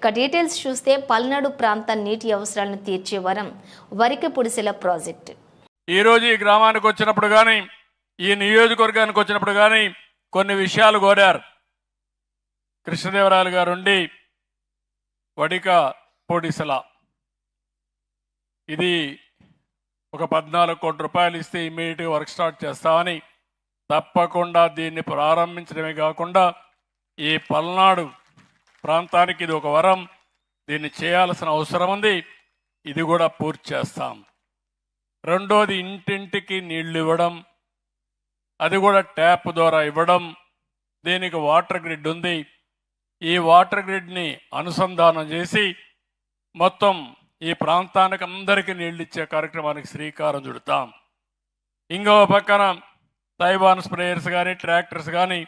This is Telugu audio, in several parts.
ఇక డీటెయిల్స్ చూస్తే పల్నాడు ప్రాంత నీటి అవసరాలను తీర్చే వరం వరికి పుడిసెల ప్రాజెక్టు. ఈరోజు ఈ గ్రామానికి వచ్చినప్పుడు కానీ ఈ నియోజకవర్గానికి వచ్చినప్పుడు కానీ కొన్ని విషయాలు కోరారు. కృష్ణదేవరాయలు గారు ఉండి వడిక పొడిసల. ఇది ఒక పద్నాలుగు కోట్ల రూపాయలు ఇస్తే ఇమీడియట్గా వర్క్ స్టార్ట్ చేస్తామని తప్పకుండా దీన్ని ప్రారంభించడమే కాకుండా ఈ పల్నాడు ప్రాంతానికి ఇది ఒక వరం. దీన్ని చేయాల్సిన అవసరం ఉంది. ఇది కూడా పూర్తి చేస్తాం. రెండోది ఇంటింటికి నీళ్ళు ఇవ్వడం. అది కూడా ట్యాప్ ద్వారా ఇవ్వడం. దీనికి వాటర్ గ్రిడ్ ఉంది. ఈ వాటర్ గ్రిడ్ని అనుసంధానం చేసి మొత్తం ఈ ప్రాంతానికి అందరికీ నీళ్ళు ఇచ్చే కార్యక్రమానికి శ్రీకారం చుడతాం. ఇంకో పక్కన తైవాన్ స్ప్రేయర్స్ కానీ ట్రాక్టర్స్ కానీ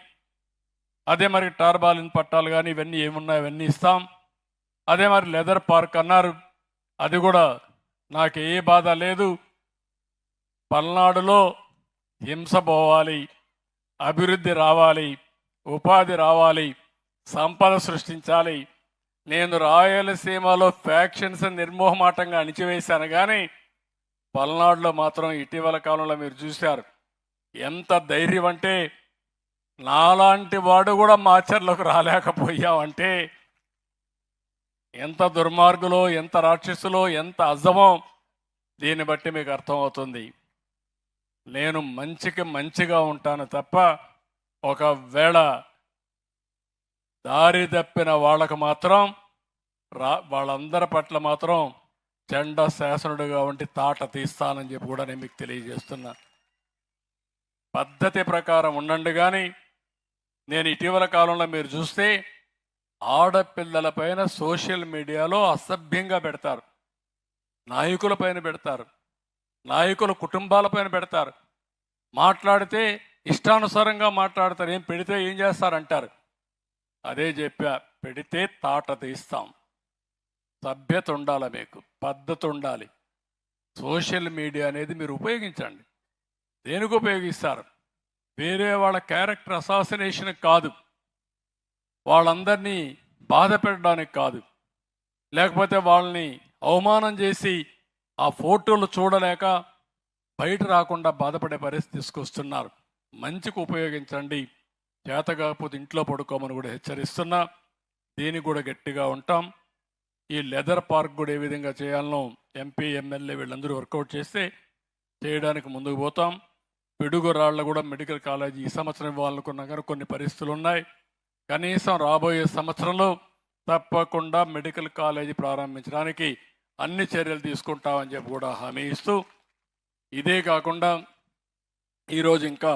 అదే మరి టార్బాలిన్ పట్టాలు కానీ ఇవన్నీ ఏమున్నాయి అవన్నీ ఇస్తాం. అదే మరి లెదర్ పార్క్ అన్నారు. అది కూడా నాకు ఏ బాధ లేదు. పల్నాడులో హింస పోవాలి అభివృద్ధి రావాలి ఉపాధి రావాలి సంపద సృష్టించాలి. నేను రాయలసీమలో ఫ్యాక్షన్స్ నిర్మోహమాటంగా అణిచివేశాను కానీ పల్నాడులో మాత్రం ఇటీవల కాలంలో మీరు చూశారు. ఎంత ధైర్యం అంటే నాలాంటి వాడు కూడా మాచర్లకు రాలేకపోయావంటే ఎంత దుర్మార్గులో ఎంత రాక్షసులో ఎంత అజమో దీన్ని బట్టి మీకు అర్థమవుతుంది. నేను మంచికి మంచిగా ఉంటాను తప్ప ఒకవేళ దారి తప్పిన వాళ్ళకు మాత్రం రా వాళ్ళందరి పట్ల మాత్రం చెండ శాసనుడుగా ఉండి తాట తీస్తానని చెప్పి కూడా నేను మీకు తెలియజేస్తున్నాను పద్ధతి ప్రకారం ఉండండి కానీ నేను ఇటీవల కాలంలో మీరు చూస్తే ఆడపిల్లల పైన సోషల్ మీడియాలో అసభ్యంగా పెడతారు. నాయకుల పైన పెడతారు. నాయకుల కుటుంబాల పైన పెడతారు. మాట్లాడితే ఇష్టానుసారంగా మాట్లాడతారు. ఏం పెడితే ఏం చేస్తారంటారు? అదే చెప్పా పెడితే తాట తీస్తాం. సభ్యత ఉండాలి మీకు? పద్ధతి ఉండాలి. సోషల్ మీడియా అనేది మీరు ఉపయోగించండి. దేనికి ఉపయోగిస్తారు? వేరే వాళ్ళ క్యారెక్టర్ అసాసినేషన్ కాదు. వాళ్ళందరినీ బాధ పెట్టడానికి కాదు. లేకపోతే వాళ్ళని అవమానం చేసి ఆ ఫోటోలు చూడలేక బయట రాకుండా బాధపడే పరిస్థితి తీసుకొస్తున్నారు. మంచికి ఉపయోగించండి. చేత కాకపోతే ఇంట్లో పడుకోమని కూడా హెచ్చరిస్తున్నా. దీనికి కూడా గట్టిగా ఉంటాం. ఈ లెదర్ పార్క్ కూడా ఏ విధంగా చేయాలనో ఎంపీ ఎమ్మెల్యే వీళ్ళందరూ వర్కౌట్ చేస్తే చేయడానికి ముందుకు పోతాం. పిడుగురాళ్ళ కూడా మెడికల్ కాలేజ్ ఈ సంవత్సరం ఇవ్వాలనుకున్నా కానీ కొన్ని పరిస్థితులు ఉన్నాయి కనీసం రాబోయే సంవత్సరంలో తప్పకుండా మెడికల్ కాలేజీ ప్రారంభించడానికి అన్ని చర్యలు తీసుకుంటామని చెప్పి కూడా హామీ ఇస్తూ ఇదే కాకుండా ఈరోజు ఇంకా